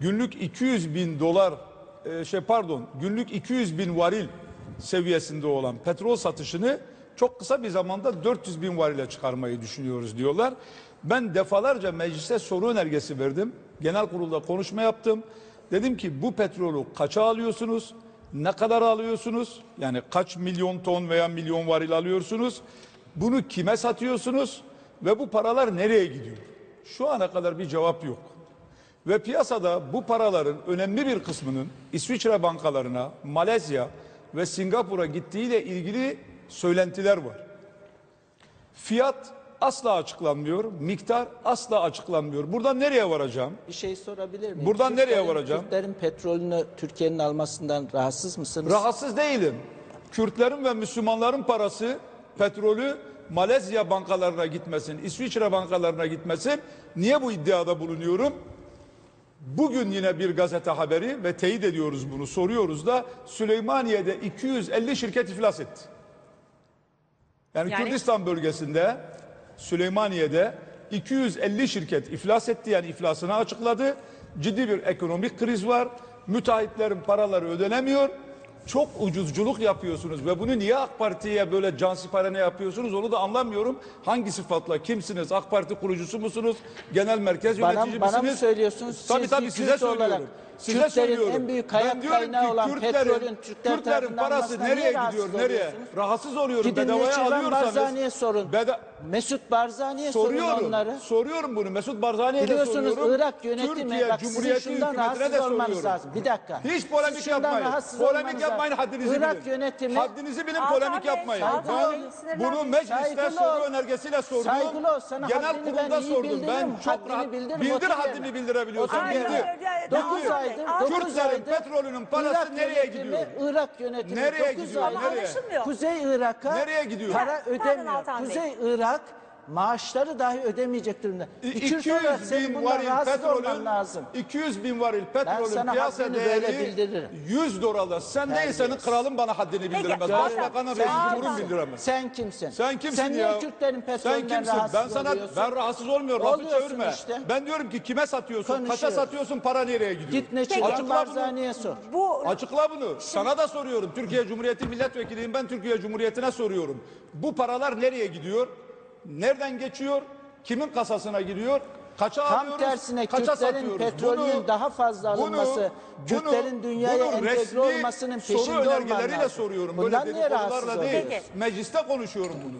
günlük 200 bin dolar e, şey pardon günlük 200 bin varil seviyesinde olan petrol satışını çok kısa bir zamanda 400 bin varile çıkarmayı düşünüyoruz diyorlar. Ben defalarca meclise soru önergesi verdim. Genel kurulda konuşma yaptım. Dedim ki bu petrolü kaça alıyorsunuz? Ne kadar alıyorsunuz? Yani kaç milyon ton veya milyon varil alıyorsunuz? Bunu kime satıyorsunuz? Ve bu paralar nereye gidiyor? Şu ana kadar bir cevap yok. Ve piyasada bu paraların önemli bir kısmının İsviçre bankalarına, Malezya ve Singapur'a gittiğiyle ilgili söylentiler var. Fiyat asla açıklanmıyor, miktar asla açıklanmıyor. Buradan nereye varacağım? Bir şey sorabilir miyim? Buradan nereye Türklerin- varacağım? Türklerin petrolünü Türkiye'nin almasından rahatsız mısınız? Rahatsız değilim. Kürtlerin ve Müslümanların parası, petrolü Malezya bankalarına gitmesin, İsviçre bankalarına gitmesin. Niye bu iddiada bulunuyorum? Bugün yine bir gazete haberi ve teyit ediyoruz bunu soruyoruz da Süleymaniye'de 250 şirket iflas etti. Yani, Yani- Kürdistan bölgesinde Süleymaniye'de 250 şirket iflas etti yani iflasını açıkladı. Ciddi bir ekonomik kriz var. Müteahhitlerin paraları ödenemiyor. Çok ucuzculuk yapıyorsunuz ve bunu niye AK Parti'ye böyle cansipare yapıyorsunuz onu da anlamıyorum. Hangi sıfatla kimsiniz? AK Parti kurucusu musunuz? Genel merkez Bana- yönetici bana mı misiniz? söylüyorsunuz? Tabii Siz tabii size Kürt olarak söylüyorum. Size Kürtlerin söylüyorum. en büyük diyorum kaynağı ki olan Kürtlerin- petrolün Türkler Kürtlerin parası nereye gidiyor? Nereye? Rahatsız oluyorum. Gidin Bedavaya alıyorsanız. Barzani'ye sorun. Beda- Mesut Barzani'ye sorun Soruyorum. onları. Soruyorum bunu. Mesut Barzani'ye de Biliyorsunuz soruyorum. Irak yönetimi Türkiye bak sizin Cumhuriyeti şundan hükümetine rahatsız olmanız lazım. Bir dakika. Hiç polemik şundan yapmayın. Polemik olmanız yapmayın haddinizi Irak bilin. yönetimi Haddinizi bilin Altan polemik Bey, yapmayın. Altan Ben Bey, bunu mecliste Saygılı soru ol. önergesiyle sordum. Saygılı ol. Sana Genel haddini ben kurulda iyi sordum. bildiririm. Ben çok Haddini rahat. bildiririm, Bildir otur haddini yerine. bildirebiliyorsan Otur Hayır, bildir. hayır, hayır, Dokuz Bey, aydır, dokuz Kürtlerin aydır petrolünün parası Irak nereye yönetimi, gidiyor? Irak yönetimi Nereye dokuz gidiyor? aydır Nereye? Kuzey Irak'a Nereye gidiyor? para Pardon ödemiyor. Altan Bey. Kuzey Irak maaşları dahi ödemeyecek durumda. Bir Kürt olarak 200 senin bin bundan varil petrolün lazım. 200 bin varil petrolün sana piyasa değeri bildiririm. 100 dolarla. Sen değil senin Terbiyesiz. kralın bana haddini bildiremez. Başbakanın Sen reis cumhurun bildiremez. Sen kimsin? Sen kimsin Sen ya? niye Kürtlerin Sen petrolünden kimsin? rahatsız Ben sana oluyorsun? ben rahatsız olmuyorum. Lafı çevirme. işte. Ben diyorum ki kime satıyorsun? Kaça satıyorsun? Para nereye gidiyor? Git ne çıkan Açıkla bunu. Barzani'ye sor. Bu Açıkla bunu. Sana da soruyorum. Türkiye Cumhuriyeti milletvekiliyim. Ben Türkiye Cumhuriyeti'ne soruyorum. Bu paralar nereye gidiyor? Nereden geçiyor? Kimin kasasına gidiyor? Kaça Tam alıyoruz? tersine kaça Kürtlerin satıyoruz? petrolünün Bunu- daha fazla alınması, bunu- Kürtlerin dünyaya bunu entegre olmasının peşinde soru olman önergeleriyle lazım. soruyorum. Bundan Böyle niye rahatsız değil. oluyorsun? Mecliste konuşuyorum bunu.